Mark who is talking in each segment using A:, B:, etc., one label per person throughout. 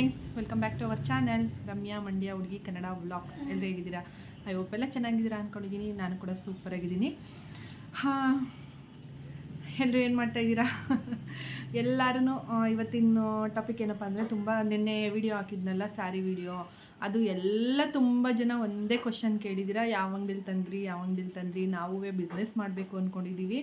A: Friends welcome back to our channel Ramya Mandya ಹುಡುಗಿ Kannada vlogs ಎಲ್ಲರೂ ಹೇಗಿದ್ದೀರಾ? ಐ ಹೋಪ್ ಎಲ್ಲ ಚೆನ್ನಾಗಿದ್ದೀರಾ ಅಂದ್ಕೊಂಡಿದ್ದೀನಿ ನಾನು ಕೂಡ ಸೂಪರ್ ಆಗಿದ್ದೀನಿ. ಹಾಂ ಎಲ್ಲರೂ ಏನು ಮಾಡ್ತಾ ಇದ್ದೀರಾ? ಎಲ್ಲರೂ ಇವತ್ತಿನ ಟಾಪಿಕ್ ಏನಪ್ಪ ಅಂದರೆ ತುಂಬ ನಿನ್ನೆ ವಿಡಿಯೋ ಹಾಕಿದ್ನಲ್ಲ ಸ್ಯಾರಿ ವಿಡಿಯೋ ಅದು ಎಲ್ಲ ತುಂಬ ಜನ ಒಂದೇ ಕ್ವಶನ್ ಕೇಳಿದ್ದೀರಾ. ಯಾವ ಅಂಗಡಿಲಿ ತಂದ್ರಿ, ಯಾವ ಅಂಗಡಿಲಿ ತಂದ್ರಿ ನಾವೂ ಬಿಸ್ನೆಸ್ ಮಾಡಬೇಕು ಅಂದ್ಕೊಂಡಿದ್ದೀವಿ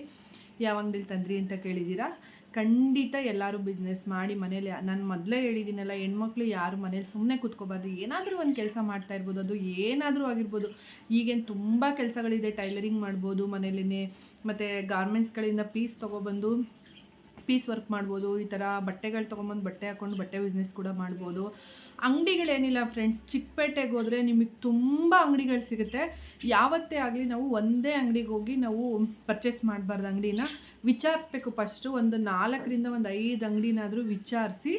A: ಯಾವ ಅಂಗಡಿಲಿ ತಂದ್ರಿ ಅಂತ ಕೇಳಿದ್ದೀರಾ? ಖಂಡಿತ ಎಲ್ಲರೂ ಬಿಸ್ನೆಸ್ ಮಾಡಿ ಮನೇಲಿ, ನಾನು ಮೊದಲೇ ಹೇಳಿದ್ದೀನಲ್ಲ ಹೆಣ್ಮಕ್ಳು ಯಾರು ಮನೇಲಿ ಸುಮ್ಮನೆ ಕೂತ್ಕೋಬಾರ್ದು. ಏನಾದರೂ ಒಂದು ಕೆಲಸ ಮಾಡ್ತಾ ಇರ್ಬೋದು, ಅದು ಏನಾದರೂ ಆಗಿರ್ಬೋದು. ಈಗೇನು ತುಂಬ ಕೆಲಸಗಳಿದೆ ಟೈಲರಿಂಗ್ ಮಾಡ್ಬೋದು ಮನೇಲೇ ಮತ್ತು ಗಾರ್ಮೆಂಟ್ಸ್ಗಳಿಂದ ಪೀಸ್ ತೊಗೊಬಂದು ಪೀಸ್ ವರ್ಕ್ ಮಾಡ್ಬೋದು. ಈ ಥರ ಬಟ್ಟೆಗಳು ತೊಗೊಂಬಂದು ಬಟ್ಟೆ ಹಾಕ್ಕೊಂಡು ಬಟ್ಟೆ ಬಿಸ್ನೆಸ್ ಕೂಡ ಮಾಡ್ಬೋದು. ಅಂಗಡಿಗಳೇನಿಲ್ಲ ಫ್ರೆಂಡ್ಸ್ ಚಿಕ್ಕಪೇಟೆಗೆ ಹೋದರೆ ನಿಮಗೆ ತುಂಬ ಅಂಗಡಿಗಳು ಸಿಗುತ್ತೆ. ಯಾವತ್ತೇ ಆಗಲಿ ನಾವು ಒಂದೇ ಅಂಗಡಿಗೆ ಹೋಗಿ ನಾವು ಪರ್ಚೇಸ್ ಮಾಡಬಾರ್ದು ಅಂಗಡಿನ. ವಿಚಾರಿಸ್ಬೇಕು ಫಸ್ಟು ಒಂದು ನಾಲ್ಕರಿಂದ ಒಂದು ಐದು ಅಂಗಡಿನಾದರೂ ವಿಚಾರಿಸಿ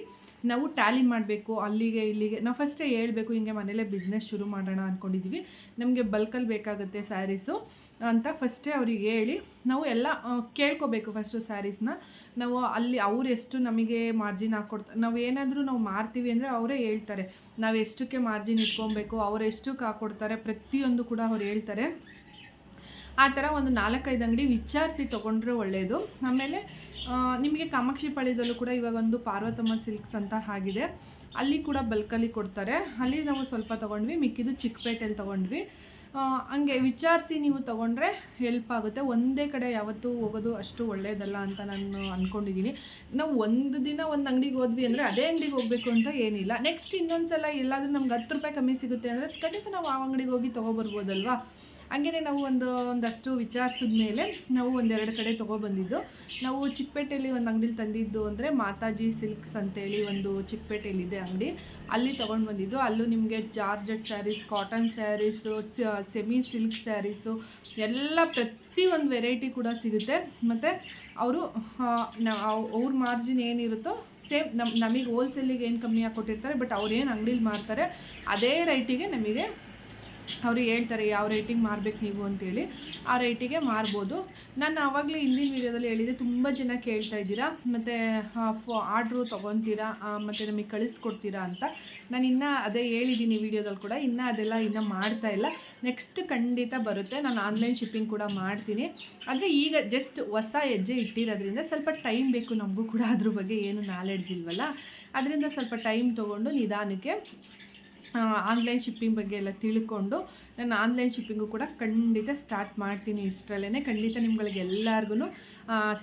A: ನಾವು ಟ್ಯಾಲಿ ಮಾಡಬೇಕು, ಅಲ್ಲಿಗೆ ಇಲ್ಲಿಗೆ. ನಾವು ಫಸ್ಟೇ ಹೇಳಬೇಕು, ಹಿಂಗೆ ಮನೇಲೇ ಬಿಸ್ನೆಸ್ ಶುರು ಮಾಡೋಣ ಅಂದ್ಕೊಂಡಿದ್ದೀವಿ ನಮಗೆ ಬಲ್ಕಲ್ಲಿ ಬೇಕಾಗುತ್ತೆ ಸ್ಯಾರೀಸು ಅಂತ ಫಸ್ಟೇ ಅವ್ರಿಗೆ ಹೇಳಿ, ನಾವು ಎಲ್ಲ ಕೇಳ್ಕೋಬೇಕು ಫಸ್ಟು ಸ್ಯಾರೀಸ್ನ ನಾವು ಅಲ್ಲಿ ಅವ್ರು ಎಷ್ಟು ನಮಗೆ ಮಾರ್ಜಿನ್ ಹಾಕ್ಕೊಡ್ತಾರೆ ನಾವು ಏನಾದರೂ ನಾವು ಮಾರ್ತೀವಿ ಅಂದರೆ ಅವರೇ ಹೇಳ್ತಾರೆ. ನಾವು ಎಷ್ಟಕ್ಕೆ ಮಾರ್ಜಿನ್ ಇಟ್ಕೊಬೇಕು, ಅವ್ರು ಎಷ್ಟಕ್ಕೆ ಹಾಕ್ಕೊಡ್ತಾರೆ ಪ್ರತಿಯೊಂದು ಕೂಡ ಅವ್ರು ಹೇಳ್ತಾರೆ. ಆ ಥರ ಒಂದು ನಾಲ್ಕೈದು ಅಂಗಡಿ ವಿಚಾರಿಸಿ ತೊಗೊಂಡ್ರೆ ಒಳ್ಳೆಯದು ಆಮೇಲೆ ನಿಮಗೆ ಕಾಮಾಕ್ಷಿ ಪಾಳ್ಯದಲ್ಲೂ ಕೂಡ ಇವಾಗ ಒಂದು ಪಾರ್ವತಮ್ಮ ಸಿಲ್ಕ್ಸ್ ಅಂತ ಆಗಿದೆ. ಅಲ್ಲಿ ಕೂಡ ಬಲ್ಕಲ್ಲಿ ಕೊಡ್ತಾರೆ. ಅಲ್ಲಿ ನಾವು ಸ್ವಲ್ಪ ತೊಗೊಂಡ್ವಿ, ಮಿಕ್ಕಿದ್ದು ಚಿಕ್ಕಪೇಟೆಯಲ್ಲಿ ತೊಗೊಂಡ್ವಿ. ಹಂಗೆ ವಿಚಾರಿಸಿ ನೀವು ತೊಗೊಂಡ್ರೆ ಹೆಲ್ಪ್ ಆಗುತ್ತೆ. ಒಂದೇ ಕಡೆ ಯಾವತ್ತೂ ಹೋಗೋದು ಅಷ್ಟು ಒಳ್ಳೆಯದಲ್ಲ ಅಂತ ನಾನು ಅಂದ್ಕೊಂಡಿದ್ದೀನಿ ನಾವು ಒಂದು ದಿನ ಒಂದು ಅಂಗಡಿಗೆ ಹೋದ್ವಿ ಅಂದರೆ ಅದೇ ಅಂಗಡಿಗೆ ಹೋಗಬೇಕು ಅಂತ ಏನಿಲ್ಲ. ನೆಕ್ಸ್ಟ್ ಇನ್ನೊಂದು ಸಲ ಎಲ್ಲಾದರೂ ನಮ್ಗೆ ಹತ್ತು ರೂಪಾಯಿ ಕಮ್ಮಿ ಸಿಗುತ್ತೆ ಅಂದರೆ ಖಂಡಿತ ನಾವು ಆ ಅಂಗಡಿಗೆ ಹೋಗಿ ತೊಗೊಬರ್ಬೋದಲ್ವಾ? ಹಂಗೇನೆ ನಾವು ಒಂದು, ಒಂದಷ್ಟು ವಿಚಾರಿಸಿದ ಮೇಲೆ ನಾವು ಒಂದೆರಡು ಕಡೆ ತೊಗೊಬಂದಿದ್ದು ನಾವು ಚಿಕ್ಕಪೇಟೆಯಲ್ಲಿ ಒಂದು ಅಂಗಡಿಲಿ ತಂದಿದ್ದು ಅಂದರೆ ಮಾತಾಜಿ ಸಿಲ್ಕ್ಸ್ ಅಂತೇಳಿ ಒಂದು ಚಿಕ್ಕಪೇಟೆಯಲ್ಲಿದೆ ಅಂಗಡಿ. ಅಲ್ಲಿ ತೊಗೊಂಡು ಬಂದಿದ್ದು. ಅಲ್ಲೂ ನಿಮಗೆ georgette saris, cotton saris semi silk saris ಎಲ್ಲ ಪ್ರತಿ ಒಂದು ವೆರೈಟಿ ಕೂಡ ಸಿಗುತ್ತೆ. ಮತ್ತು ಅವರು ಅವ್ರ ಮಾರ್ಜಿನ್ ಏನಿರುತ್ತೋ ಸೇಮ್ ನಮ್ಮ ನಮಗೆ ಹೋಲ್ಸೇಲಿಗೆ ಏನು ಕಮ್ಮಿ ಕೊಟ್ಟಿರ್ತಾರೆ ಬಟ್ ಅವ್ರು ಏನು ಅಂಗಡೀಲಿ ಮಾರ್ತಾರೆ, ಅದೇ ರೈಟಿಗೆ ನಮಗೆ ಅವ್ರು ಹೇಳ್ತಾರೆ, ಯಾವ ರೇಟಿಂಗ್ ಮಾರ್ಬೇಕು ನೀವು? ಅಂತೇಳಿ. ಆ ರೇಟಿಗೆ ಮಾರ್ಬೋದು. ನಾನು ಆವಾಗಲೇ ಹಿಂದಿನ ವೀಡಿಯೋದಲ್ಲಿ ಹೇಳಿದೆ ತುಂಬ ಜನ ಕೇಳ್ತಾ ಇದ್ದೀರಾ, ಮತ್ತು ಫೋ ಆರ್ಡ್ರು ತೊಗೊತೀರಾ ಮತ್ತು ನಮಗೆ ಕಳಿಸ್ಕೊಡ್ತೀರಾ ಅಂತ. ನಾನು ಇನ್ನೂ ಅದೇ ಹೇಳಿದ್ದೀನಿ ವೀಡಿಯೋದಲ್ಲಿ ಕೂಡ, ಇನ್ನೂ ಅದೆಲ್ಲ ಇನ್ನೂ ಮಾಡ್ತಾ ಇಲ್ಲ. ನೆಕ್ಸ್ಟ್ ಖಂಡಿತ ಬರುತ್ತೆ. ನಾನು ಆನ್ಲೈನ್ ಶಿಪ್ಪಿಂಗ್ ಕೂಡ ಮಾಡ್ತೀನಿ. ಆದರೆ ಈಗ ಜಸ್ಟ್ ಹೊಸ ಹೆಜ್ಜೆ ಇಟ್ಟಿರೋದ್ರಿಂದ ಸ್ವಲ್ಪ ಟೈಮ್ ಬೇಕು ನಮಗೂ ಕೂಡ ಅದ್ರ ಬಗ್ಗೆ ಏನು ನಾಲೆಡ್ಜ್ ಇಲ್ವಲ್ಲ. ಅದರಿಂದ ಸ್ವಲ್ಪ ಟೈಮ್ ತೊಗೊಂಡು ನಿಧಾನಕ್ಕೆ ಆನ್ಲೈನ್ ಶಿಪ್ಪಿಂಗ್ ಬಗ್ಗೆ ಎಲ್ಲ ತಿಳ್ಕೊಂಡು ನಾನು ಆನ್ಲೈನ್ ಶಿಪ್ಪಿಂಗು ಕೂಡ ಖಂಡಿತ ಸ್ಟಾರ್ಟ್ ಮಾಡ್ತೀನಿ ಇಷ್ಟರಲ್ಲೇ ಖಂಡಿತ ನಿಮ್ಗಳಿಗೆ ಎಲ್ಲರಿಗೂ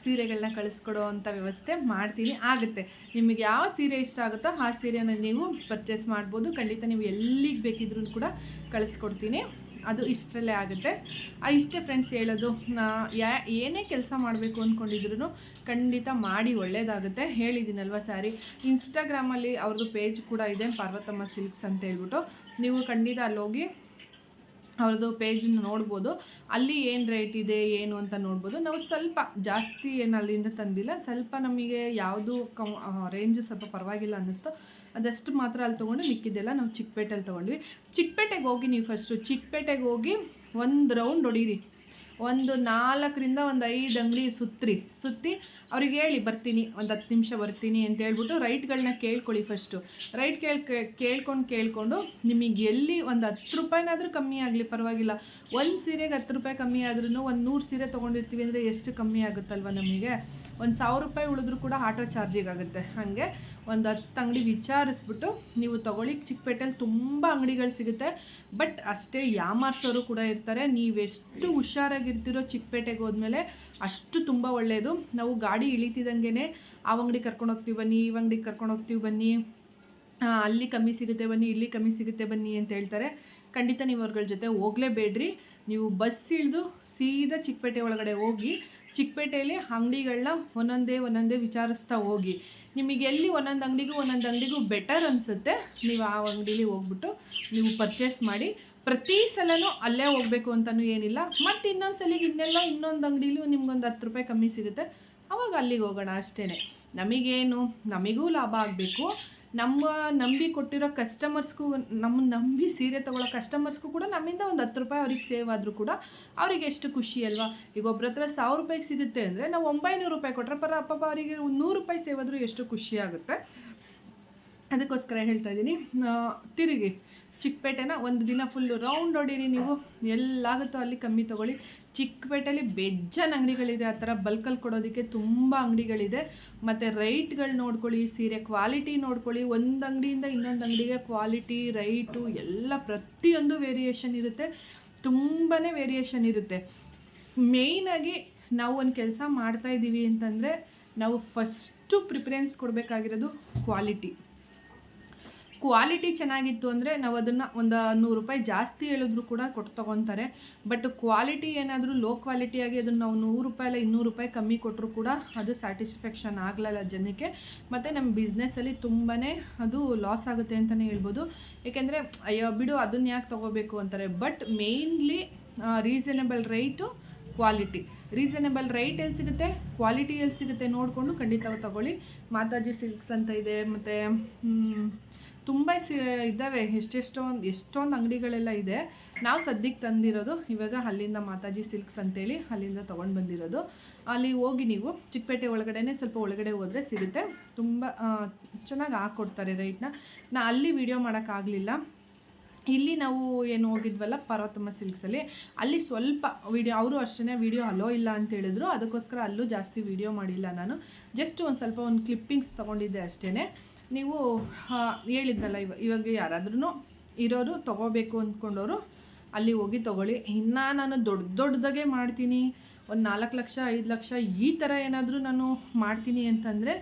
A: ಸೀರೆಗಳನ್ನ ಕಳಿಸ್ಕೊಡೋ ಅಂಥ ವ್ಯವಸ್ಥೆ ಮಾಡ್ತೀನಿ. ಆಗುತ್ತೆ. ನಿಮಗೆ ಯಾವ ಸೀರೆ ಇಷ್ಟ ಆಗುತ್ತೋ ಆ ಸೀರೆನ ನೀವು ಪರ್ಚೇಸ್ ಮಾಡ್ಬೋದು. ಖಂಡಿತ ನೀವು ಎಲ್ಲಿಗೆ ಬೇಕಿದ್ರೂ ಕೂಡ ಕಳಿಸ್ಕೊಡ್ತೀನಿ. ಅದು ಇಷ್ಟರಲ್ಲೇ ಆಗುತ್ತೆ. ಇಷ್ಟೇ ಫ್ರೆಂಡ್ಸ್ ಹೇಳೋದು ಯಾ, ಏನೇ ಕೆಲಸ ಮಾಡಬೇಕು ಅಂದ್ಕೊಂಡಿದ್ರು ಖಂಡಿತ ಮಾಡಿ ಒಳ್ಳೇದಾಗುತ್ತೆ. ಹೇಳಿದ್ದೀನಲ್ವ ಸ್ಯಾರಿ? ಇನ್ಸ್ಟಾಗ್ರಾಮಲ್ಲಿ ಅವ್ರದ್ದು ಪೇಜ್ ಕೂಡ ಇದೆ, ಪಾರ್ವತಮ್ಮ ಸಿಲ್ಕ್ಸ್ ಅಂತ ಹೇಳ್ಬಿಟ್ಟು. ನೀವು ಖಂಡಿತ ಅಲ್ಲಿ ಹೋಗಿ ಅವ್ರದ್ದು ಪೇಜನ್ನು ನೋಡ್ಬೋದು. ಅಲ್ಲಿ ಏನು ರೇಟ್ ಇದೆ, ಏನು ಅಂತ ನೋಡ್ಬೋದು. ನಾವು ಸ್ವಲ್ಪ ಜಾಸ್ತಿ ಏನು ಅಲ್ಲಿಂದ ತಂದಿಲ್ಲ, ಸ್ವಲ್ಪ ನಮಗೆ ಯಾವುದು ಕಮ್ ರೇಂಜ್ ಸ್ವಲ್ಪ ಪರವಾಗಿಲ್ಲ ಅನ್ನಿಸ್ತು. ಅದಷ್ಟು ಮಾತ್ರ ಅಲ್ಲಿ ತೊಗೊಂಡು ಮಿಕ್ಕಿದ್ದೆಲ್ಲ ನಾವು ಚಿಕ್ಕಪೇಟೆಯಲ್ಲಿ ತೊಗೊಂಡ್ವಿ. ಚಿಕ್ಕಪೇಟೆಗೆ ಹೋಗಿ ನೀವು ಫಸ್ಟು ಚಿಕ್ಕಪೇಟೆಗೆ ಹೋಗಿ ಒಂದು ರೌಂಡ್ ಹೊಡೀರಿ. ಒಂದು ನಾಲ್ಕರಿಂದ ಒಂದು ಐದು ಅಂಗಡಿ ಸುತ್ತಿರಿ ಸುತ್ತಿ ಅವ್ರಿಗೆ ಹೇಳಿ, ಬರ್ತೀನಿ, ಒಂದು ಹತ್ತು ನಿಮಿಷ ಬರ್ತೀನಿ ಅಂತ ಹೇಳ್ಬಿಟ್ಟು ರೈಟ್ಗಳನ್ನ ಕೇಳ್ಕೊಳ್ಳಿ ಫಸ್ಟು ರೈಟ್ ಕೇಳ್ ಕೇಳ್ಕೊಂಡು, ಕೇಳಿಕೊಂಡು ನಿಮಗೆ ಎಲ್ಲಿ ಒಂದು ಹತ್ತು ರೂಪಾಯಿನಾದರೂ ಕಮ್ಮಿ ಆಗಲಿ, ಪರವಾಗಿಲ್ಲ. ಒಂದು ಸೀರೆಗೆ ಹತ್ತು ರೂಪಾಯಿ ಕಮ್ಮಿ ಆದ್ರೂ ಒಂದು ನೂರು ಸೀರೆ ತೊಗೊಂಡಿರ್ತೀವಿ ಅಂದರೆ ಎಷ್ಟು ಕಮ್ಮಿ ಆಗುತ್ತಲ್ವ ನಮಗೆ? ಒಂದು ಸಾವಿರ ರೂಪಾಯಿ ಉಳಿದ್ರೂ ಕೂಡ ಆಟೋ ಚಾರ್ಜಿಗೆ ಆಗುತ್ತೆ. ಹಾಗೆ ಒಂದು ಹತ್ತು ಅಂಗಡಿ ವಿಚಾರಿಸ್ಬಿಟ್ಟು ನೀವು ತೊಗೊಳ್ಳಿ ಚಿಕ್ಕಪೇಟೆಯಲ್ಲಿ ತುಂಬ ಅಂಗಡಿಗಳು ಸಿಗುತ್ತೆ. ಬಟ್ ಅಷ್ಟೇ ಯಾಮಾರ್ಸೋರು ಕೂಡ ಇರ್ತಾರೆ. ನೀವೆಷ್ಟು ಹುಷಾರಾಗಿರ್ತೀರೋ ಚಿಕ್ಕಪೇಟೆಗೆ ಹೋದ್ಮೇಲೆ ಅಷ್ಟು ತುಂಬ ಒಳ್ಳೆಯದು ನಾವು ಗಾಡಿ ಇಳಿತಿದ್ದಂಗೆ ಆ ಅಂಗಡಿ ಕರ್ಕೊಂಡು ಹೋಗ್ತೀವಿ, ಬನ್ನಿ, ಈ ಅಂಗಡಿಗೆ ಕರ್ಕೊಂಡು ಹೋಗ್ತೀವಿ, ಬನ್ನಿ. ಅಲ್ಲಿ ಕಮ್ಮಿ ಸಿಗುತ್ತೆ, ಬನ್ನಿ, ಇಲ್ಲಿ ಕಮ್ಮಿ ಸಿಗುತ್ತೆ, ಬನ್ನಿ ಅಂತ ಹೇಳ್ತಾರೆ. ಖಂಡಿತ ನೀವು ಅವ್ರಗಳ ಜೊತೆ ಹೋಗಲೇಬೇಡ್ರಿ. ನೀವು ಬಸ್ ಇಳಿದು ಸೀದಾ ಚಿಕ್ಕಪೇಟೆ ಒಳಗಡೆ ಹೋಗಿ ಚಿಕ್ಕಪೇಟೆಯಲ್ಲಿ ಅಂಗಡಿಗಳನ್ನ ಒಂದೊಂದೇ ಒಂದೊಂದೇ ವಿಚಾರಿಸ್ತಾ ಹೋಗಿ. ನಿಮಗೆ ಎಲ್ಲಿ ಒಂದೊಂದು ಅಂಗಡಿಗೂ ಒಂದೊಂದು ಅಂಗಡಿಗೂ ಬೆಟರ್ ಅನಿಸುತ್ತೆ, ನೀವು ಆ ಅಂಗಡೀಲಿ ಹೋಗ್ಬಿಟ್ಟು ನೀವು ಪರ್ಚೇಸ್ ಮಾಡಿ ಪ್ರತಿ ಸಲನೂ ಅಲ್ಲೇ ಹೋಗ್ಬೇಕು ಅಂತಲೂ ಏನಿಲ್ಲ. ಮತ್ತು ಇನ್ನೊಂದು ಸಲಿಗೆ ಇನ್ನೆಲ್ಲ ಇನ್ನೊಂದು ಅಂಗಡೀಲಿ ನಿಮ್ಗೊಂದು ಹತ್ತು ರೂಪಾಯಿ ಕಮ್ಮಿ ಸಿಗುತ್ತೆ. ಅವಾಗ ಅಲ್ಲಿಗೆ ಹೋಗೋಣ ಅಷ್ಟೇ ನಮಗೇನು, ನಮಗೂ ಲಾಭ ಆಗಬೇಕು. ನಮ್ಮ ನಂಬಿ ಕೊಟ್ಟಿರೋ ಕಸ್ಟಮರ್ಸ್ಗೂ ನಮ್ಮ ನಂಬಿ ಸೀರೆ ತಗೊಳ್ಳೋ ಕಸ್ಟಮರ್ಸ್ಗೂ ಕೂಡ ನಮ್ಮಿಂದ ಒಂದು ಹತ್ತು ರೂಪಾಯಿ ಅವ್ರಿಗೆ ಸೇವ್ ಆದರೂ ಕೂಡ ಅವ್ರಿಗೆ ಎಷ್ಟು ಖುಷಿ ಅಲ್ವಾ? ಈಗ ಒಬ್ಬರ ಹತ್ರ ಸಾವಿರ ರೂಪಾಯಿಗೆ ಸಿಗುತ್ತೆ ಅಂದರೆ ನಾವು ಒಂಬೈನೂರು ರೂಪಾಯಿ ಕೊಟ್ಟರೆ ಪರ ಪಾಪ ಅವರಿಗೆ ನೂರು ರೂಪಾಯಿ ಸೇವ್ ಆದರೂ ಎಷ್ಟು ಖುಷಿ ಆಗುತ್ತೆ? ಅದಕ್ಕೋಸ್ಕರ ಹೇಳ್ತಾ ಇದ್ದೀನಿ. ತಿರುಗಿ. ಚಿಕ್ಕಪೇಟೆನ ಒಂದು ದಿನ ಫುಲ್ಲು ರೌಂಡ್ ಹೊಡೀರಿ ನೀವು. ಎಲ್ಲಾಗುತ್ತೋ ಅಲ್ಲಿ ಕಮ್ಮಿ ತೊಗೊಳ್ಳಿ. ಚಿಕ್ಕಪೇಟೆಯಲ್ಲಿ ಬೆಜ್ಜನ್ ಅಂಗಡಿಗಳಿದೆ, ಆ ಥರ ಬಲ್ಕಲ್ಲಿ ಕೊಡೋದಕ್ಕೆ ತುಂಬ ಅಂಗಡಿಗಳಿದೆ. ಮತ್ತು ರೈಟ್ಗಳು ನೋಡ್ಕೊಳ್ಳಿ, ಸೀರೆ ಕ್ವಾಲಿಟಿ ನೋಡ್ಕೊಳ್ಳಿ. ಒಂದು ಅಂಗಡಿಯಿಂದ ಇನ್ನೊಂದು ಅಂಗಡಿಗೆ ಕ್ವಾಲಿಟಿ, ರೈಟು ಎಲ್ಲ ಪ್ರತಿಯೊಂದು ವೇರಿಯೇಷನ್ ಇರುತ್ತೆ. ತುಂಬಾ ವೇರಿಯೇಷನ್ ಇರುತ್ತೆ. ಮೇಯ್ನಾಗಿ ನಾವು ಒಂದು ಕೆಲಸ ಮಾಡ್ತಾಯಿದ್ದೀವಿ ಅಂತಂದರೆ ನಾವು ಫಸ್ಟು ಪ್ರಿಫರೆನ್ಸ್ ಕೊಡಬೇಕಾಗಿರೋದು ಕ್ವಾಲಿಟಿ ಕ್ವಾಲಿಟಿ ಚೆನ್ನಾಗಿತ್ತು ಅಂದರೆ ನಾವು ಅದನ್ನು ಒಂದು ನೂರು ರೂಪಾಯಿ ಜಾಸ್ತಿ ಹೇಳಿದ್ರು ಕೂಡ ಕೊಟ್ಟು ತೊಗೊತಾರೆ. ಬಟ್ ಕ್ವಾಲಿಟಿ ಏನಾದರೂ ಲೋ ಕ್ವಾಲಿಟಿಯಾಗಿ ಅದನ್ನು ನಾವು ನೂರು ರೂಪಾಯಿ ಇಲ್ಲ ಇನ್ನೂರು ರೂಪಾಯಿ ಕಮ್ಮಿ ಕೊಟ್ಟರು ಕೂಡ ಅದು ಸ್ಯಾಟಿಸ್ಫ್ಯಾಕ್ಷನ್ ಆಗಲಲ್ಲ ಜನಕ್ಕೆ. ಮತ್ತು ನಮ್ಮ ಬಿಸ್ನೆಸ್ಸಲ್ಲಿ ತುಂಬಾ ಅದು ಲಾಸ್ ಆಗುತ್ತೆ ಅಂತಲೇ ಹೇಳ್ಬೋದು. ಏಕೆಂದರೆ, ಅಯ್ಯೋ ಬಿಡು ಅದನ್ನ ಯಾಕೆ ತೊಗೋಬೇಕು ಅಂತಾರೆ. But mainly reasonable rate quality reasonable right ಎಲ್ಲಿ ಸಿಗುತ್ತೆ? ಕ್ವಾಲಿಟಿ ಎಲ್ಲಿ ಸಿಗುತ್ತೆ ನೋಡಿಕೊಂಡು ಖಂಡಿತವಾಗಿ ತಗೊಳ್ಳಿ. ಮಾತಾಜಿ ಸಿಲ್ಕ್ಸ್ ಅಂತ ಇದೆ, ಮತ್ತು ಇದ್ದಾವೆ. ಎಷ್ಟೆಷ್ಟೊಂದು, ಎಷ್ಟೊಂದು ಅಂಗಡಿಗಳೆಲ್ಲ ಇದೆ. ನಾವು ಸದ್ಯಕ್ಕೆ ತಂದಿರೋದು ಇವಾಗ ಅಲ್ಲಿಂದ ಮಾತಾಜಿ ಸಿಲ್ಕ್ಸ್ ಅಂತೇಳಿ ಅಲ್ಲಿಂದ ತೊಗೊಂಡು ಬಂದಿರೋದು. ಅಲ್ಲಿ ಹೋಗಿ ನೀವು ಚಿಕ್ಕಪೇಟೆ ಒಳಗಡೆನೇ ಸ್ವಲ್ಪ ಒಳಗಡೆ ಹೋದರೆ ಸಿಗುತ್ತೆ. ತುಂಬ ಚೆನ್ನಾಗಿ ಹಾಕ್ಕೊಡ್ತಾರೆ ರೈಟ್ನ ನಾ. ಅಲ್ಲಿ ವಿಡಿಯೋ ಮಾಡೋಕ್ಕಾಗಲಿಲ್ಲ ಇಲ್ಲಿ ನಾವು ಏನು ಹೋಗಿದ್ವಲ್ಲ, ಪಾರ್ವತಮ್ಮ ಸಿಲ್ಕ್ಸಲ್ಲಿ ಅಲ್ಲಿ. ಸ್ವಲ್ಪ ವಿಡಿಯೋ ಅವರು ಅಷ್ಟೇ ವಿಡಿಯೋ ಅಲೋ ಇಲ್ಲ ಅಂತ ಹೇಳಿದ್ರು. ಅದಕ್ಕೋಸ್ಕರ ಅಲ್ಲೂ ಜಾಸ್ತಿ ವಿಡಿಯೋ ಮಾಡಿಲ್ಲ ನಾನು. ಜಸ್ಟ್ ಒಂದು ಸ್ವಲ್ಪ ಒಂದು ಕ್ಲಿಪ್ಪಿಂಗ್ಸ್ ತೊಗೊಂಡಿದ್ದೆ ಅಷ್ಟೇ ನೀವು ಹೇಳಿದ್ನಲ್ಲ, ಇವ, ಇವಾಗ ಯಾರಾದ್ರೂ ಇರೋರು ತೊಗೋಬೇಕು ಅಂದ್ಕೊಂಡವರು ಅಲ್ಲಿ ಹೋಗಿ ತೊಗೊಳ್ಳಿ. ಇನ್ನು ನಾನು ದೊಡ್ಡ ದೊಡ್ಡದಾಗೆ ಮಾಡ್ತೀನಿ. ಒಂದು ನಾಲ್ಕು ಲಕ್ಷ, ಐದು ಲಕ್ಷ ಈ ಥರ ಏನಾದರೂ ನಾನು ಮಾಡ್ತೀನಿ ಅಂತಂದರೆ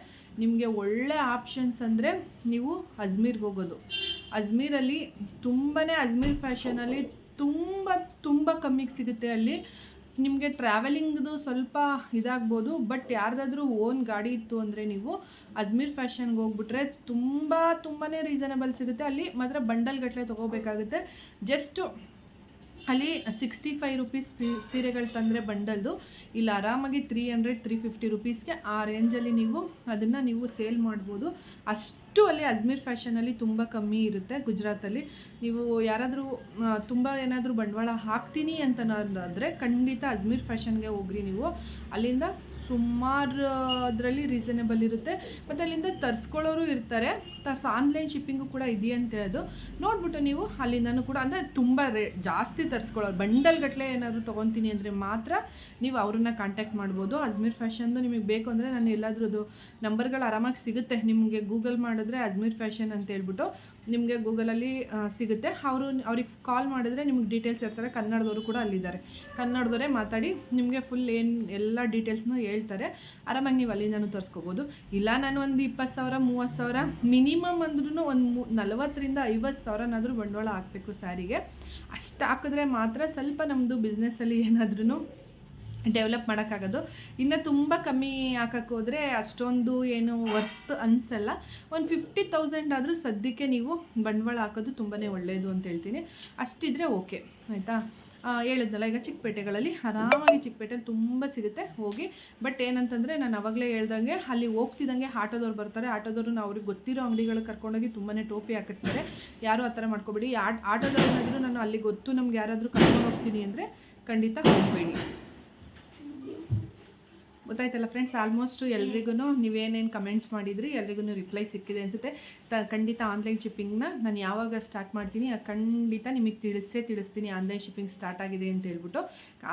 A: ನಿಮಗೆ ಒಳ್ಳೆ ಆಪ್ಷನ್ಸ್ ಅಂದರೆ ನೀವು ಅಜ್ಮೀರ್ಗೆ ಹೋಗೋದು. ಅಜ್ಮೀರಲ್ಲಿ ತುಂಬಾ ಅಜ್ಮೀರ್ ಫ್ಯಾಷನಲ್ಲಿ ತುಂಬ ತುಂಬ ಕಮ್ಮಿಗೆ ಸಿಗುತ್ತೆ ಅಲ್ಲಿ. ನಿಮಗೆ ಟ್ರಾವೆಲಿಂಗ್ದು ಸ್ವಲ್ಪ ಇದಾಗ್ಬೋದು ಬಟ್ ಯಾರ್ದಾದ್ರೂ ಓನ್ ಗಾಡಿ ಇತ್ತು ಅಂದರೆ ನೀವು ಅಜ್ಮೀರ್ ಫ್ಯಾಷನ್ಗೆ ಹೋಗ್ಬಿಟ್ರೆ ತುಂಬ ತುಂಬಾ ರೀಸನಬಲ್ ಸಿಗುತ್ತೆ. ಅಲ್ಲಿ ಮಾತ್ರ ಬಂಡಲ್ ಗಟ್ಟಲೆ ತೊಗೋಬೇಕಾಗುತ್ತೆ. ಜಸ್ಟು ಅಲ್ಲಿ ಸಿಕ್ಸ್ಟಿ ಫೈವ್ ರುಪೀಸ್ ಸೀರೆಗಳು ತಂದರೆ ಬಂಡಲ್ದು, ಇಲ್ಲಿ ಆರಾಮಾಗಿ ತ್ರೀ ಹಂಡ್ರೆಡ್ ತ್ರೀ ಫಿಫ್ಟಿ ರುಪೀಸ್ಗೆ ಆ ರೇಂಜಲ್ಲಿ ನೀವು ಅದನ್ನು ನೀವು ಸೇಲ್ ಮಾಡ್ಬೋದು. ಅಷ್ಟು ಅಲ್ಲಿ ಅಜ್ಮೀರ್ ಫ್ಯಾಷನಲ್ಲಿ ತುಂಬ ಕಮ್ಮಿ ಇರುತ್ತೆ ಗುಜರಾತಲ್ಲಿ. ನೀವು ಯಾರಾದರೂ ತುಂಬ ಏನಾದರೂ ಬಂಡವಾಳ ಹಾಕ್ತೀನಿ ಅಂತ ಅನ್ನೋದಾದರೆ ಖಂಡಿತ ಅಜ್ಮೀರ್ ಫ್ಯಾಷನ್ಗೆ ಹೋಗ್ರಿ ನೀವು. ಅಲ್ಲಿಂದ ಸುಮಾರು ಅದರಲ್ಲಿ ರೀಸನೇಬಲ್ ಇರುತ್ತೆ. ಮತ್ತು ಅಲ್ಲಿಂದ ತರಿಸ್ಕೊಳ್ಳೋರು ಇರ್ತಾರೆ. ತರ್ಸ್ ಆನ್ಲೈನ್ ಶಿಪ್ಪಿಂಗು ಕೂಡ ಇದೆಯಂತೆ ಅದು. ನೋಡ್ಬಿಟ್ಟು ನೀವು ಅಲ್ಲಿಂದನೂ ಕೂಡ, ಅಂದರೆ ತುಂಬ ರೇ, ಜಾಸ್ತಿ ತರಿಸ್ಕೊಳ್ಳೋರು ಬಂಡಲ್ ಗಟ್ಟಲೆ ಏನಾದರೂ ತೊಗೊತೀನಿ ಅಂದರೆ ಮಾತ್ರ ನೀವು ಅವ್ರನ್ನ ಕಾಂಟ್ಯಾಕ್ಟ್ ಮಾಡ್ಬೋದು. ಅಜ್ಮೀರ್ ಫ್ಯಾಷನ್ದು ನಿಮಗೆ ಬೇಕು ಅಂದರೆ ನಾನು ಎಲ್ಲಾದ್ರದ್ದು ನಂಬರ್ಗಳು ಆರಾಮಾಗಿ ಸಿಗುತ್ತೆ. ನಿಮಗೆ ಗೂಗಲ್ ಮಾಡಿದ್ರೆ ಅಜ್ಮೀರ್ ಫ್ಯಾಷನ್ ಅಂತ ಹೇಳ್ಬಿಟ್ಟು ನಿಮಗೆ ಗೂಗಲಲ್ಲಿ ಸಿಗುತ್ತೆ. ಅವರು ಅವ್ರಿಗೆ ಕಾಲ್ ಮಾಡಿದ್ರೆ ನಿಮ್ಗೆ ಡೀಟೇಲ್ಸ್ ಇರ್ತಾರೆ ಕನ್ನಡದವರು ಕೂಡ ಅಲ್ಲಿದ್ದಾರೆ. ಕನ್ನಡದವರೇ ಮಾತಾಡಿ ನಿಮಗೆ ಫುಲ್ ಏನು ಎಲ್ಲ ಡೀಟೇಲ್ಸ್ನು ಹೇಳ್ತಾರೆ. ಆರಾಮಾಗಿ ನೀವು ಅಲ್ಲಿಂದನೂ ತರಿಸ್ಕೋಬೋದು. ಇಲ್ಲ, ನಾನು ಒಂದು ಇಪ್ಪತ್ತು ಸಾವಿರ, ಮೂವತ್ತು ಸಾವಿರ ಮಿನಿಮಮ್ ಅಂದ್ರೂ ಒಂದು ಮೂ, ನಲವತ್ತರಿಂದ ಐವತ್ತು ಸಾವಿರನಾದರೂ ಬಂಡವಾಳ ಹಾಕಬೇಕು ಸ್ಯಾರಿಗೆ. ಅಷ್ಟು ಹಾಕಿದ್ರೆ ಮಾತ್ರ ಸ್ವಲ್ಪ ನಮ್ಮದು ಬಿಸ್ನೆಸ್ಸಲ್ಲಿ ಏನಾದ್ರೂ ಡೆವಲಪ್ ಮಾಡೋಕ್ಕಾಗೋದು. ಇನ್ನು ತುಂಬ ಕಮ್ಮಿ ಹಾಕಕ್ಕೆ ಹೋದರೆ ಅಷ್ಟೊಂದು ಏನು ವರ್ತ್ ಅನಿಸಲ್ಲ. ಒಂದು ಫಿಫ್ಟಿ ತೌಸಂಡ್ ಆದರೂ ಸದ್ಯಕ್ಕೆ ನೀವು ಬಂಡವಾಳ ಹಾಕೋದು ತುಂಬಾ ಒಳ್ಳೆಯದು ಅಂತ ಹೇಳ್ತೀನಿ. ಅಷ್ಟಿದ್ರೆ ಓಕೆ, ಆಯಿತಾ? ಹೇಳಿದ್ನಲ್ಲ, ಈಗ ಚಿಕ್ಕಪೇಟೆಗಳಲ್ಲಿ ಆರಾಮಾಗಿ ಚಿಕ್ಕಪೇಟೆಯಲ್ಲಿ ತುಂಬ ಸಿಗುತ್ತೆ ಹೋಗಿ. ಬಟ್ ಏನಂತಂದರೆ ನಾನು ಅವಾಗಲೇ ಹೇಳ್ದಂಗೆ ಅಲ್ಲಿ ಹೋಗ್ತಿದ್ದಂಗೆ ಆಟೋದವ್ರು ಬರ್ತಾರೆ. ಆಟೋದವ್ರು ನಾವು ಅವ್ರಿಗೆ ಗೊತ್ತಿರೋ ಅಂಗಡಿಗಳಿಗೆ ಕರ್ಕೊಂಡೋಗಿ ತುಂಬಾ ಟೋಪಿ ಹಾಕಿಸ್ತಾರೆ. ಯಾರು ಆ ಥರ ಮಾಡ್ಕೊಬೇಡಿ. ಆಟ್ ಆಟೋದವ್ರನ್ನಾದರೂ ನಾನು ಅಲ್ಲಿ ಗೊತ್ತು ನಮ್ಗೆ ಯಾರಾದರೂ ಕರ್ಕೊಂಡು ಹೋಗ್ತೀನಿ ಅಂದರೆ ಖಂಡಿತ ಹೋಗಬೇಡಿ. ಗೊತ್ತಾಯ್ತಲ್ಲ ಫ್ರೆಂಡ್ಸ್ ಆಲ್ಮೋಸ್ಟ್ ಎಲ್ರಿಗೂ ನೀವೇನೇನು ಕಮೆಂಟ್ಸ್ ಮಾಡಿದ್ರಿ ಎಲ್ರಿಗೂ ರಿಪ್ಲೈ ಸಿಕ್ಕಿದೆ ಅನಿಸುತ್ತೆ. ತ, ಖಂಡಿತ ಆನ್ಲೈನ್ ಶಿಪ್ಪಿಂಗ್ನ ನಾನು ಯಾವಾಗ ಸ್ಟಾರ್ಟ್ ಮಾಡ್ತೀನಿ ಖಂಡಿತ ನಿಮಗೆ ತಿಳಿಸೇ ತಿಳಿಸ್ತೀನಿ ಆನ್ಲೈನ್ ಶಿಪ್ಪಿಂಗ್ ಸ್ಟಾರ್ಟ್ ಆಗಿದೆ ಅಂತ ಹೇಳ್ಬಿಟ್ಟು.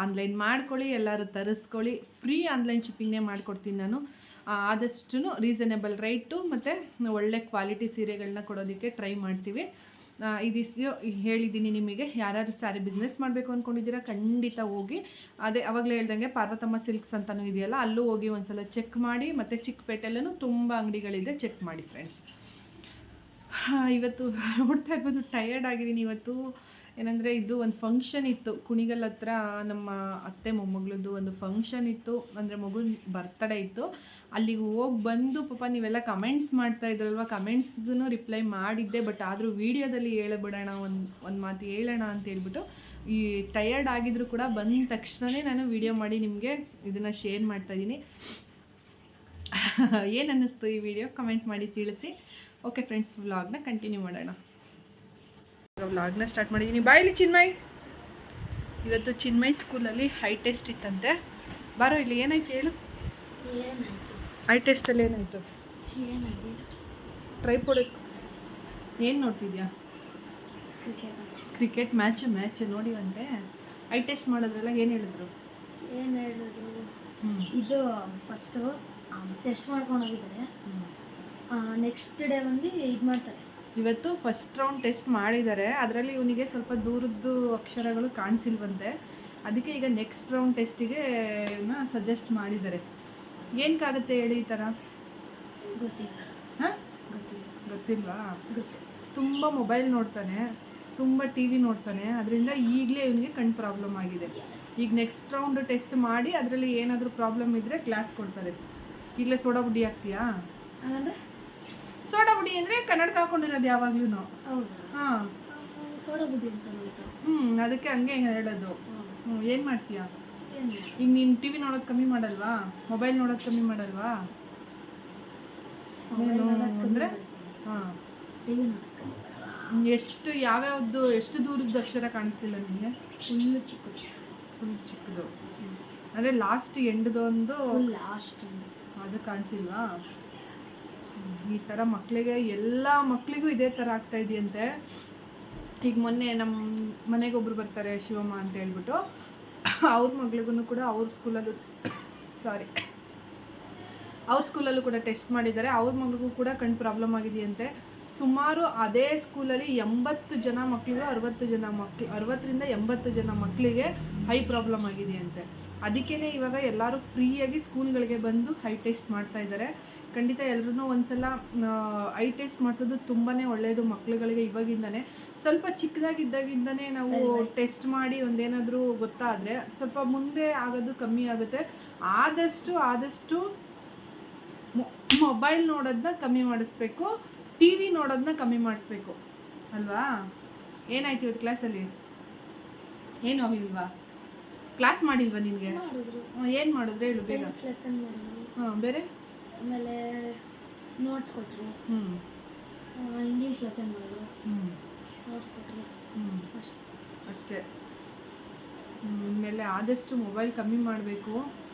A: ಆನ್ಲೈನ್ ಮಾಡ್ಕೊಳ್ಳಿ, ಎಲ್ಲರೂ ತರಿಸ್ಕೊಳ್ಳಿ ಫ್ರೀ ಆನ್ಲೈನ್ ಶಿಪ್ಪಿಂಗ್ನೇ ಮಾಡಿಕೊಡ್ತೀನಿ ನಾನು. ಆದಷ್ಟು ರೀಸನೇಬಲ್ ರೈಟು ಮತ್ತು ಒಳ್ಳೆ ಕ್ವಾಲಿಟಿ ಸೀರೆಗಳನ್ನ ಕೊಡೋದಕ್ಕೆ ಟ್ರೈ ಮಾಡ್ತೀವಿ. ಇದಿಷ್ಟು ಹೇಳಿದ್ದೀನಿ ನಿಮಗೆ. ಯಾರ್ಯಾರು ಸ್ಯಾರಿ ಬಿಸ್ನೆಸ್ ಮಾಡಬೇಕು ಅಂದ್ಕೊಂಡಿದ್ದೀರಾ ಖಂಡಿತ ಹೋಗಿ. ಅದೇ ಅವಾಗಲೇ ಹೇಳ್ದಂಗೆ ಪಾರ್ವತಮ್ಮ ಸಿಲ್ಕ್ಸ್ ಅಂತಲೂ ಇದೆಯಲ್ಲ, ಅಲ್ಲೂ ಹೋಗಿ ಒಂದ್ಸಲ ಚೆಕ್ ಮಾಡಿ, ಮತ್ತು ಚಿಕ್ಕಪೇಟೆಲ್ಲೂ ತುಂಬ ಅಂಗಡಿಗಳಿದೆ ಚೆಕ್ ಮಾಡಿ ಫ್ರೆಂಡ್ಸ್ ಇವತ್ತು ನೋಡ್ತಾ ಇರ್ಬೋದು ಟಯರ್ಡ್ ಆಗಿದ್ದೀನಿ ಇವತ್ತು. ಏನಂದರೆ ಇದು ಒಂದು ಫಂಕ್ಷನ್ ಇತ್ತು. ಕುಣಿಗಲ್ ಹತ್ರ ನಮ್ಮ ಅತ್ತೆ ಮೊಮ್ಮಗಳದ್ದು ಒಂದು ಫಂಕ್ಷನ್ ಇತ್ತು. ಅಂದರೆ ಮಗು ಬರ್ತಡೇ ಇತ್ತು. ಅಲ್ಲಿಗೆ ಹೋಗಿ ಬಂದು ಪಾಪ ನೀವೆಲ್ಲ ಕಮೆಂಟ್ಸ್ ಮಾಡ್ತಾ ಇದ್ರಲ್ವ? ಕಮೆಂಟ್ಸ್ಗೂ ರಿಪ್ಲೈ ಮಾಡಿದ್ದೆ. ಬಟ್ ಆದರೂ ವೀಡಿಯೋದಲ್ಲಿ ಹೇಳಬಿಡೋಣ, ಒಂದು ಒಂದು ಮಾತು ಹೇಳೋಣ ಅಂತ ಹೇಳ್ಬಿಟ್ಟು ಈ ಟಯರ್ಡ್ ಆಗಿದ್ರು ಕೂಡ ಬಂದ ತಕ್ಷಣವೇ ನಾನು ವಿಡಿಯೋ ಮಾಡಿ ನಿಮಗೆ ಇದನ್ನು ಶೇರ್ ಮಾಡ್ತಾ ಇದ್ದೀನಿ ಏನು ಅನ್ನಿಸ್ತು ಈ ವಿಡಿಯೋ ಕಮೆಂಟ್ ಮಾಡಿ ತಿಳಿಸಿ. ಓಕೆ ಫ್ರೆಂಡ್ಸ್ ವ್ಲಾಗ್ನ ಕಂಟಿನ್ಯೂ ಮಾಡೋಣ. ವ್ಲಾಗ್ನ ಸ್ಟಾರ್ಟ್ ಮಾಡಿದ್ದೀನಿ ಬಾಯಲ್ಲಿ ಚಿನ್ಮಯ್. ಇವತ್ತು ಚಿನ್ಮಯ್ ಸ್ಕೂಲಲ್ಲಿ ಹೈ ಟೆಸ್ಟ್ ಇತ್ತಂತೆ. ಬಾರೋ ಇಲ್ಲಿ ಏನಾಯ್ತು ಹೇಳು. ಹೈ ಟೆಸ್ಟಲ್ಲಿ ಏನಾಯಿತು?
B: ಏನಾಯ್ತು?
A: ಟ್ರೈಪೋಡ್ ಏನು ನೋಡ್ತಿದ್ಯಾ?
B: ಕ್ರಿಕೆಟ್ ಮ್ಯಾಚ್
A: ಮ್ಯಾಚ್ ನೋಡಿ ನೋಡಿವಂತೆ ಐ ಟೆಸ್ಟ್ ಮಾಡಿದ್ರಲ್ಲ ಏನು ಹೇಳಿದ್ರು?
B: ಏನು ಹೇಳಿದ್ರು? ಇದು ಫಸ್ಟು ಟೆಸ್ಟ್ ಮಾಡ್ಕೊಂಡು ಹೋಗಿದ್ದಾರೆ. ನೆಕ್ಸ್ಟ್ ಡೇ ಬಂದು ಇದು ಮಾಡ್ತಾರೆ.
A: ಇವತ್ತು ಫಸ್ಟ್ ರೌಂಡ್ ಟೆಸ್ಟ್ ಮಾಡಿದ್ದಾರೆ. ಅದರಲ್ಲಿ ಇವನಿಗೆ ಸ್ವಲ್ಪ ದೂರದ್ದು ಅಕ್ಷರಗಳು ಕಾಣಿಸಿಲ್ವಂತೆ. ಅದಕ್ಕೆ ಈಗ ನೆಕ್ಸ್ಟ್ ರೌಂಡ್ ಟೆಸ್ಟಿಗೆ ಸಜೆಸ್ಟ್ ಮಾಡಿದ್ದಾರೆ. ಏನಕ್ಕಾಗುತ್ತೆ ಹೇಳಿ ಈ ಥರ
B: ಗೊತ್ತಿಲ್ಲ.
A: ಹಾಂ?
B: ಗೊತ್ತಿಲ್ಲ.
A: ಗೊತ್ತಿಲ್ವಾ?
B: ಗೊತ್ತು.
A: ತುಂಬ ಮೊಬೈಲ್ ನೋಡ್ತಾನೆ. ತುಂಬ ಟಿ ವಿ ನೋಡ್ತಾನೆ. ಅದರಿಂದ ಈಗಲೇ ಇವನಿಗೆ ಕಣ್ಣು ಪ್ರಾಬ್ಲಮ್ ಆಗಿದೆ. ಈಗ ನೆಕ್ಸ್ಟ್ ರೌಂಡ್ ಟೆಸ್ಟ್ ಮಾಡಿ ಅದರಲ್ಲಿ ಏನಾದರೂ ಪ್ರಾಬ್ಲಮ್ ಇದ್ದರೆ ಕ್ಲಾಸ್ ಕೊಡ್ತಾರೆ. ಈಗಲೇ ಸೋಡಾ ಬುಡ್ಡಿ ಆಗ್ತೀಯಾ
B: ಹಂಗಂದ್ರೆ?
A: ಸೋಡಾ ಬುಡಿ ಅಂದರೆ ಕನ್ನಡಕ ಹಾಕೊಂಡಿರೋದು ಯಾವಾಗ್ಲೂ
B: ಹ್ಮ್
A: ಹಾಂ.
B: ಸೋಡಾ ಅಂತ
A: ಹ್ಞೂ ಅದಕ್ಕೆ ಹಂಗೆ ಹೇಳೋದು. ಹ್ಞೂ ಏನು ಮಾಡ್ತೀಯಾ? ಈಗ ನೀನು ಟಿ ವಿ ನೋಡೋದು ಕಮ್ಮಿ ಮಾಡಲ್ವಾ? ಮೊಬೈಲ್ ನೋಡೋದು ಕಮ್ಮಿ ಮಾಡಲ್ವಾ? ಅಂದರೆ? ಹಾಂ. ಎಷ್ಟು ಯಾವ್ಯಾವ್ದು ಎಷ್ಟು ದೂರದ ಅಕ್ಷರ ಕಾಣಿಸ್ತಿಲ್ಲ ನಿಮಗೆ
B: ಫುಲ್ ಚಿಕ್ಕದು
A: ಫುಲ್ ಚಿಕ್ಕದು. ಅಂದರೆ ಲಾಸ್ಟ್ ಎಂಡ್ದೊಂದು
B: ಒಂದು ಲಾಸ್ಟ್
A: ಅದು ಕಾಣಿಸಿಲ್ವಾ? ಈ ಥರ ಮಕ್ಕಳಿಗೆ ಎಲ್ಲ ಮಕ್ಕಳಿಗೂ ಇದೇ ಥರ ಆಗ್ತಾ ಇದೆಯಂತೆ. ಈಗ ಮೊನ್ನೆ ನಮ್ಮ ಮನೆಗೆ ಒಬ್ರು ಬರ್ತಾರೆ ಶಿವಮ್ಮ ಅಂತ ಹೇಳ್ಬಿಟ್ಟು. ಅವ್ರ ಮಗಳಿಗೂ ಕೂಡ ಅವ್ರ ಸ್ಕೂಲಲ್ಲೂ ಸಾರಿ. ಅವ್ರ ಸ್ಕೂಲಲ್ಲೂ ಕೂಡ ಟೆಸ್ಟ್ ಮಾಡಿದ್ದಾರೆ. ಅವ್ರ ಮಗಳಿಗೂ ಕೂಡ ಕಣ್ಣು ಪ್ರಾಬ್ಲಮ್ ಆಗಿದೆಯಂತೆ. ಸುಮಾರು ಅದೇ ಸ್ಕೂಲಲ್ಲಿ ಎಂಬತ್ತು ಜನ ಮಕ್ಕಳಿಗೂ ಅರವತ್ತು ಜನ ಮಕ್ಳು, ಅರವತ್ತರಿಂದ ಎಂಬತ್ತು ಜನ ಮಕ್ಕಳಿಗೆ ಹೈ ಪ್ರಾಬ್ಲಮ್ ಆಗಿದೆಯಂತೆ. ಅದಕ್ಕೇ ಇವಾಗ ಎಲ್ಲರೂ ಫ್ರೀಯಾಗಿ ಸ್ಕೂಲ್ಗಳಿಗೆ ಬಂದು ಹೈ ಟೆಸ್ಟ್ ಮಾಡ್ತಾ ಇದ್ದಾರೆ. ಖಂಡಿತ ಎಲ್ರೂ ಒಂದ್ಸಲ ಐ ಟೆಸ್ಟ್ ಮಾಡಿಸೋದು ತುಂಬಾ ಒಳ್ಳೆಯದು ಮಕ್ಳುಗಳಿಗೆ ಇವಾಗಿಂದನೇ. ಸ್ವಲ್ಪ ಚಿಕ್ಕದಾಗಿದ್ದಾಗಿಂದನೇ ನಾವು ಟೆಸ್ಟ್ ಮಾಡಿ ಒಂದೇನಾದರೂ ಗೊತ್ತಾದರೆ ಸ್ವಲ್ಪ ಮುಂದೆ ಆಗೋದು ಕಮ್ಮಿ ಆಗುತ್ತೆ. ಆದಷ್ಟು ಆದಷ್ಟು ಮೊಬೈಲ್ ನೋಡೋದನ್ನ ಕಮ್ಮಿ ಮಾಡಿಸ್ಬೇಕು ಟಿ ವಿ ನೋಡೋದನ್ನ ಕಮ್ಮಿ ಮಾಡಿಸ್ಬೇಕು. ಅಲ್ವಾ? ಏನಾಯ್ತು ಇವತ್ತು ಕ್ಲಾಸಲ್ಲಿ? ಏನು ಇಲ್ವಾ ಕ್ಲಾಸ್ ಮಾಡಿಲ್ವಾ ನಿನಗೆ? ಏನು ಮಾಡಿದ್ರೆ ಹೇಳು ಬೇಗ. ಹಾಂ ಬೇರೆ?
B: ಆಮೇಲೆ ನೋಟ್ಸ್ ಕೊಟ್ಟರು
A: ಹ್ಞೂ
B: ಇಂಗ್ಲೀಷ್ ಲೆಸನ್ ಮಾಡಿದ್ರು
A: ಹ್ಞೂ
B: ನೋಟ್ಸ್ ಕೊಟ್ಟರು
A: ಹ್ಞೂ
B: ಅಷ್ಟೇ.
A: ಅಷ್ಟೇ. ಆಮೇಲೆ ಆದಷ್ಟು ಮೊಬೈಲ್ ಕಮ್ಮಿ ಮಾಡಬೇಕು.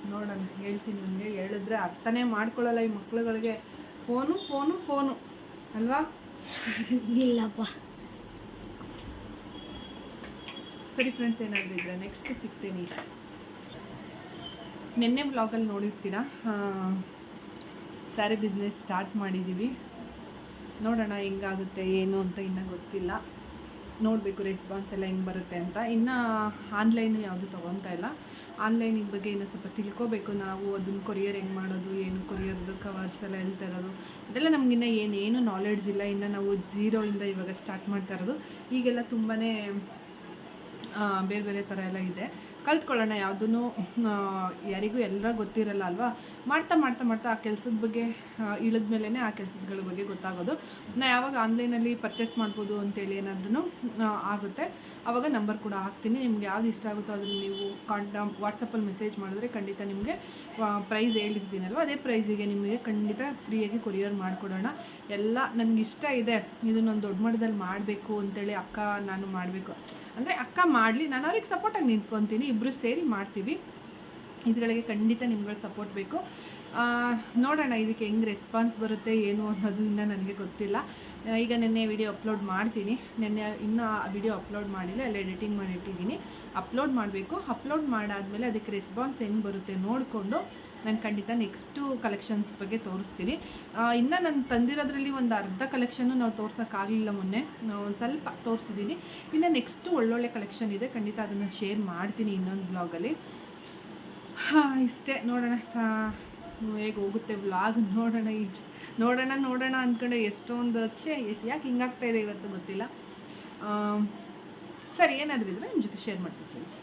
A: ನೋಡೋಣ ಹೇಳ್ತೀನಿ ನಿಮಗೆ. ಹೇಳಿದ್ರೆ ಅರ್ಥನೇ ಮಾಡ್ಕೊಳ್ಳಲ್ಲ ಈ ಮಕ್ಳುಗಳಿಗೆ. Phone phone phone. ಅಲ್ವಾ?
B: ಇಲ್ಲಪ್ಪ.
A: ಸರಿ ಫ್ರೆಂಡ್ಸ್ ಏನಾದರೂ ಇದ್ರೆ ನೆಕ್ಸ್ಟ್ ಸಿಗ್ತೀನಿ. ನಿನ್ನೆ ಬ್ಲಾಗಲ್ಲಿ ನೋಡಿರ್ತೀರಾ? ಸ್ಯಾರಿ ಬಿಸ್ನೆಸ್ ಸ್ಟಾರ್ಟ್ ಮಾಡಿದ್ದೀವಿ ನೋಡೋಣ ಹೆಂಗಾಗುತ್ತೆ, ಏನು ಅಂತ ಇನ್ನೂ ಗೊತ್ತಿಲ್ಲ. ನೋಡಬೇಕು ರೆಸ್ಪಾನ್ಸ್ ಎಲ್ಲ ಹೆಂಗೆ ಬರುತ್ತೆ ಅಂತ. ಇನ್ನು ಆನ್ಲೈನು ಯಾವುದು ತೊಗೊತಾ ಇಲ್ಲ. ಆನ್ಲೈನ್ ಬಗ್ಗೆ ಇನ್ನೂ ಸ್ವಲ್ಪ ತಿಳ್ಕೊಬೇಕು ನಾವು, ಅದನ್ನು ಕೊರಿಯರ್ ಹೆಂಗೆ ಮಾಡೋದು, ಏನು ಕೊರಿಯರ್ದು ಕವರ್ಸ್ ಎಲ್ಲ ಎಲ್ಲಿ ತರೋದು. ಅದೆಲ್ಲ ನಮಗಿನ್ನ ಏನೇನು ನಾಲೆಡ್ಜ್ ಇಲ್ಲ. ಇನ್ನು ನಾವು ಝೀರೋಯಿಂದ ಇವಾಗ ಸ್ಟಾರ್ಟ್ ಮಾಡ್ತಾ ಇರೋದು. ಈಗೆಲ್ಲ ತುಂಬಾ ಬೇರೆ ಬೇರೆ ಥರ ಎಲ್ಲ ಇದೆ. ಕಲ್ತ್ಕೊಳ್ಳೋಣ ಯಾವುದೂ ಯಾರಿಗೂ ಎಲ್ಲರ ಗೊತ್ತಿರಲ್ಲ ಅಲ್ವಾ? ಮಾಡ್ತಾ ಮಾಡ್ತಾ ಮಾಡ್ತಾ ಆ ಕೆಲಸದ ಬಗ್ಗೆ ಇಳಿದ ಮೇಲೇ ಆ ಕೆಲಸಗಳ ಬಗ್ಗೆ ಗೊತ್ತಾಗೋದು. ನಾ ಯಾವಾಗ ಆನ್ಲೈನಲ್ಲಿ ಪರ್ಚೇಸ್ ಮಾಡ್ಬೋದು ಅಂತೇಳಿ ಏನಾದ್ರೂ ಆಗುತ್ತೆ. ಆವಾಗ ನಂಬರ್ ಕೂಡ ಹಾಕ್ತೀನಿ. ನಿಮ್ಗೆ ಯಾವ್ದು ಇಷ್ಟ ಆಗುತ್ತೋ ಅದನ್ನು ನೀವು ಕಾಂಟ್ ವಾಟ್ಸಪ್ಪಲ್ಲಿ ಮೆಸೇಜ್ ಮಾಡಿದ್ರೆ ಖಂಡಿತ ನಿಮಗೆ ಪ್ರೈಸ್ ಹೇಳಿರ್ತೀನಲ್ವ? ಅದೇ ಪ್ರೈಸಿಗೆ ನಿಮಗೆ ಖಂಡಿತ ಫ್ರೀಯಾಗಿ ಕೊರಿಯರ್ ಮಾಡಿಕೊಡೋಣ. ಎಲ್ಲ ನನಗೆ ಇಷ್ಟ ಇದೆ. ಇದನ್ನೊಂದು ದೊಡ್ಡ ಮಟ್ಟದಲ್ಲಿ ಮಾಡಬೇಕು ಅಂತೇಳಿ ಅಕ್ಕ ನಾನು ಮಾಡಬೇಕು. ಅಂದರೆ ಅಕ್ಕ ಮಾಡಲಿ, ನಾನು ಅವ್ರಿಗೆ ಸಪೋರ್ಟಾಗಿ ನಿಂತ್ಕೊತೀನಿ. ಇಬ್ಬರು ಸೇರಿ ಮಾಡ್ತೀವಿ. ಇದುಗಳಿಗೆ ಖಂಡಿತ ನಿಮ್ಗಳು ಸಪೋರ್ಟ್ ಬೇಕು. ನೋಡೋಣ ಇದಕ್ಕೆ ಹೆಂಗೆ ರೆಸ್ಪಾನ್ಸ್ ಬರುತ್ತೆ, ಏನು ಅನ್ನೋದು ಇನ್ನೂ ನನಗೆ ಗೊತ್ತಿಲ್ಲ. ಈಗ ನಿನ್ನೆ ವಿಡಿಯೋ ಅಪ್ಲೋಡ್ ಮಾಡ್ತೀನಿ. ನಿನ್ನೆ ಇನ್ನೂ ಆ ವಿಡಿಯೋ ಅಪ್ಲೋಡ್ ಮಾಡಿಲ್ಲ, ಎಲ್ಲ ಎಡಿಟಿಂಗ್ ಮಾಡಿಟ್ಟಿದ್ದೀನಿ. ಅಪ್ಲೋಡ್ ಮಾಡಬೇಕು. ಅಪ್ಲೋಡ್ ಮಾಡಾದಮೇಲೆ ಅದಕ್ಕೆ ರೆಸ್ಪಾನ್ಸ್ ಹೆಂಗೆ ಬರುತ್ತೆ ನೋಡಿಕೊಂಡು ನಾನು ಖಂಡಿತ ನೆಕ್ಸ್ಟು ಕಲೆಕ್ಷನ್ಸ್ ಬಗ್ಗೆ ತೋರಿಸ್ತೀನಿ. ಇನ್ನು ನಾನು ತಂದಿರೋದ್ರಲ್ಲಿ ಒಂದು ಅರ್ಧ ಕಲೆಕ್ಷನ್ನು ನಾವು ತೋರ್ಸೋಕ್ಕಾಗಲಿಲ್ಲ ಮೊನ್ನೆ. ಒಂದು ಸ್ವಲ್ಪ ತೋರಿಸಿದ್ದೀನಿ ಇನ್ನು ನೆಕ್ಸ್ಟು ಒಳ್ಳೊಳ್ಳೆ ಕಲೆಕ್ಷನ್ ಇದೆ. ಖಂಡಿತ ಅದನ್ನು ಶೇರ್ ಮಾಡ್ತೀನಿ ಇನ್ನೊಂದು ಬ್ಲಾಗಲ್ಲಿ ಹಾಂ, ಇಷ್ಟೇ. ನೋಡೋಣ. ಸಾ, ಹೇಗೆ ಹೋಗುತ್ತೆ ಬ್ಲಾಗ್ ನೋಡೋಣ ಇಷ್ಟು ನೋಡೋಣ ನೋಡೋಣ ಅಂದ್ಕೊಂಡೆ ಎಷ್ಟೊಂದು ಛೇ, ಎಷ್ಟು, ಯಾಕೆ ಹಿಂಗಾಗ್ತಾ ಇದೆ ಇವತ್ತು ಗೊತ್ತಿಲ್ಲ. ಸರಿ, ಏನಾದರೂ ಇದ್ದರೆ ನಿಮ್ಮ ಜೊತೆ ಶೇರ್ ಮಾಡ್ತೀನಿ ಫ್ರೆಂಡ್ಸ್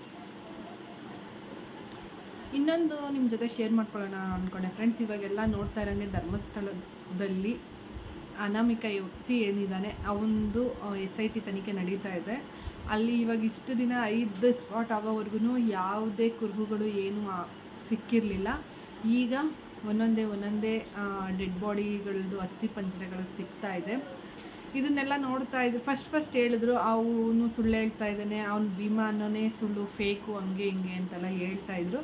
A: ಇನ್ನೊಂದು ನಿಮ್ಮ ಜೊತೆ ಶೇರ್ ಮಾಡ್ಕೊಳ್ಳೋಣ ಅಂದ್ಕೊಂಡೆ ಫ್ರೆಂಡ್ಸ್ ಇವಾಗೆಲ್ಲ ನೋಡ್ತಾ ಇರೋಂಗೆ ಧರ್ಮಸ್ಥಳದಲ್ಲಿ ಅನಾಮಿಕ ವ್ಯಕ್ತಿ ಏನಿದ್ದಾನೆ ಅವನದು ಎಸ್ ಐ ಟಿ ತನಿಖೆ ನಡೀತಾ ಇದೆ. ಅಲ್ಲಿ ಇವಾಗ ಇಷ್ಟು ದಿನ ಐದು ಸ್ಪಾಟ್ ಆಗೋವರೆಗೂ ಯಾವುದೇ ಕುರುಹುಗಳು ಏನು ಸಿಕ್ಕಿರಲಿಲ್ಲ. ಈಗ ಒಂದೊಂದೇ ಒಂದೊಂದೇ ಡೆಡ್ ಬಾಡಿಗಳದ್ದು ಅಸ್ಥಿ ಪಂಜರಗಳು ಸಿಗ್ತಾ ಇದೆ. ಇದನ್ನೆಲ್ಲ ನೋಡ್ತಾ ಇದ್ದೆ ಫಸ್ಟ್ ಫಸ್ಟ್ ಹೇಳಿದ್ರು, ಅವನು ಸುಳ್ಳು ಹೇಳ್ತಾ ಇದ್ದಾನೆ, ಅವ್ನು ಭೀಮಾ ಅನ್ನೋನೇ ಸುಳ್ಳು ಫೇಕು ಹಂಗೆ, ಹಿಂಗೆ ಅಂತೆಲ್ಲ ಹೇಳ್ತಾ ಇದ್ರು.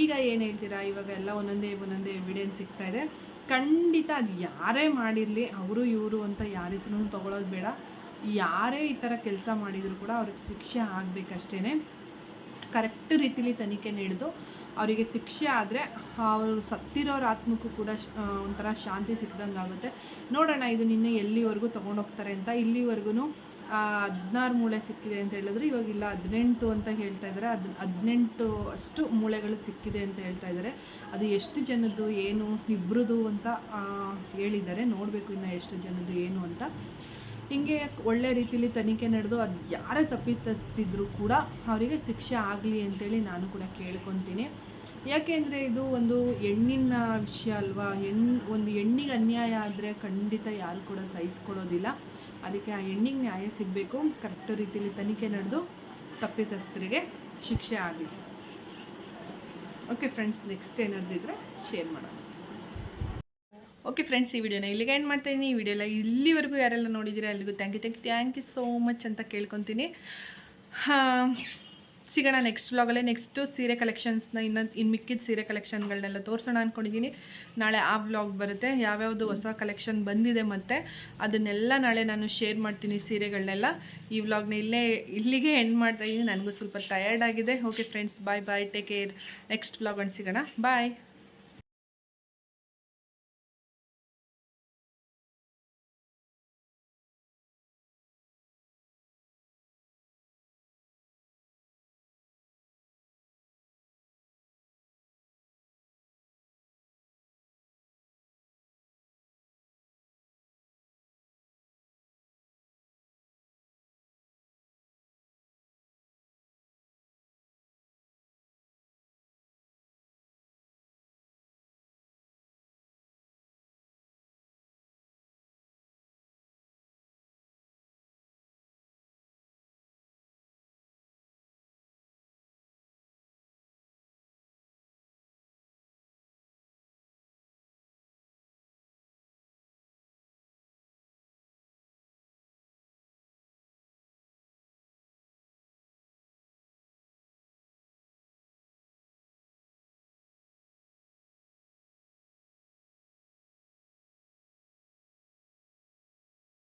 A: ಈಗ ಏನು ಹೇಳ್ತೀರಾ? ಇವಾಗ ಎಲ್ಲ ಒಂದೊಂದೇ ಒಂದೊಂದೇ ಎವಿಡೆನ್ಸ್ ಸಿಗ್ತಾ ಇದೆ. ಖಂಡಿತ ಅದು ಯಾರೇ ಮಾಡಿರಲಿ, ಅವರು, ಇವರು ಅಂತ ಯಾರ ಹೆಸರು ತೊಗೊಳೋದು ಬೇಡ. ಯಾರೇ ಈ ಥರ ಕೆಲಸ ಮಾಡಿದರೂ ಕೂಡ ಅವ್ರಿಗೆ ಶಿಕ್ಷೆ ಆಗಬೇಕಷ್ಟೇ ಕರೆಕ್ಟ್ ರೀತಿಲಿ ತನಿಖೆ ನಡೆದು ಅವರಿಗೆ ಶಿಕ್ಷೆ ಆದರೆ ಅವರು ಸತ್ತಿರೋರ ಆತ್ಮಕ್ಕೂ ಕೂಡ ಒಂಥರ ಶಾಂತಿ ಸಿಕ್ದಂಗೆ ಆಗುತ್ತೆ ನೋಡೋಣ, ಇದು ನಿನ್ನೆ ಎಲ್ಲಿವರೆಗೂ ತೊಗೊಂಡೋಗ್ತಾರೆ ಅಂತ. ಇಲ್ಲಿವರೆಗೂ ಹದಿನಾರು ಮೂಳೆ ಸಿಕ್ಕಿದೆ ಅಂತ ಹೇಳಿದ್ರು. ಇವಾಗ ಇಲ್ಲ, ಹದಿನೆಂಟು ಅಂತ ಹೇಳ್ತಾ ಇದ್ದಾರೆ. ಅದು ಹದಿನೆಂಟು ಅಷ್ಟು ಮೂಳೆಗಳು ಸಿಕ್ಕಿದೆ ಅಂತ ಹೇಳ್ತಾ ಇದ್ದಾರೆ. ಅದು ಎಷ್ಟು ಜನದ್ದು, ಏನು ಇಬ್ಬರದು ಅಂತ ಹೇಳಿದ್ದಾರೆ. ನೋಡಬೇಕು ಇನ್ನು ಎಷ್ಟು ಜನದ್ದು, ಏನು ಅಂತ. ಹಿಂಗೆ ಒಳ್ಳೆ ರೀತಿಲಿ ತನಿಖೆ ನಡೆದು ಅದು ಯಾರೇ ತಪ್ಪಿತಸ್ತಿದ್ರು ಕೂಡ ಅವರಿಗೆ ಶಿಕ್ಷೆ ಆಗಲಿ ಅಂತೇಳಿ ನಾನು ಕೂಡ ಕೇಳ್ಕೊತೀನಿ. ಯಾಕೆಂದರೆ ಇದು ಒಂದು ಹೆಣ್ಣಿನ ವಿಷಯ ಅಲ್ವಾ? ಹೆಣ್ಣು ಒಂದು ಹೆಣ್ಣಿಗೆ ಅನ್ಯಾಯ ಆದರೆ ಖಂಡಿತ ಯಾರು ಕೂಡ ಸಹಿಸ್ಕೊಳ್ಳೋದಿಲ್ಲ. ಅದಕ್ಕೆ ಆ ಹೆಣ್ಣಿಗೆ ನ್ಯಾಯ ಸಿಗಬೇಕು. ಕರೆಕ್ಟ್ ರೀತಿಯಲ್ಲಿ ತನಿಖೆ ನಡೆದು ತಪ್ಪಿತಸ್ಥರಿಗೆ ಶಿಕ್ಷೆ ಆಗಲಿ. ಓಕೆ ಫ್ರೆಂಡ್ಸ್ ನೆಕ್ಸ್ಟ್ ಏನಾದರೂ ಇದ್ದರೆ ಶೇರ್ ಮಾಡೋಣ. ಓಕೆ ಫ್ರೆಂಡ್ಸ್ ಈ ವಿಡಿಯೋನ ಇಲ್ಲಿಗೆ ಎಂಡ್ ಮಾಡ್ತಾ ಇದ್ದೀನಿ ಈ ವಿಡಿಯೋ ಎಲ್ಲ ಇಲ್ಲಿವರೆಗೂ ಯಾರೆಲ್ಲ ನೋಡಿದ್ದೀರಾ ಎಲ್ಲಿಗೂ thank you thank you thank you so much ಅಂತ ಕೇಳ್ಕೊತೀನಿ. ಹಾಂ ಸಿಗೋಣ ನೆಕ್ಸ್ಟ್ ವ್ಲಾಗಲ್ಲೇ ನೆಕ್ಸ್ಟು ಸೀರೆ ಕಲೆಕ್ಷನ್ಸ್ನ ಇನ್ನೊಂದು ಇನ್ನು ಮಿಕ್ಕಿದ ಸೀರೆ ಕಲೆಕ್ಷನ್ಗಳನ್ನೆಲ್ಲ ತೋರಿಸೋಣ ಅಂದ್ಕೊಂಡಿದ್ದೀನಿ ನಾಳೆ ಆ ವ್ಲಾಗ್ ಬರುತ್ತೆ. ಯಾವ್ಯಾವುದು ಹೊಸ ಕಲೆಕ್ಷನ್ ಬಂದಿದೆ ಮತ್ತು ಅದನ್ನೆಲ್ಲ ನಾಳೆ ನಾನು ಶೇರ್ ಮಾಡ್ತೀನಿ ಸೀರೆಗಳನ್ನೆಲ್ಲ ಈ ವ್ಲಾಗ್ನ ಇಲ್ಲೇ, ಇಲ್ಲಿಗೆ ಎಂಡ್ ಮಾಡ್ತಾ ಇದ್ದೀನಿ ನನಗೂ ಸ್ವಲ್ಪ ಟಯರ್ಡ್ ಆಗಿದೆ. Okay friends bye bye take care next vlog ಸಿಗೋಣ. ಬಾಯ್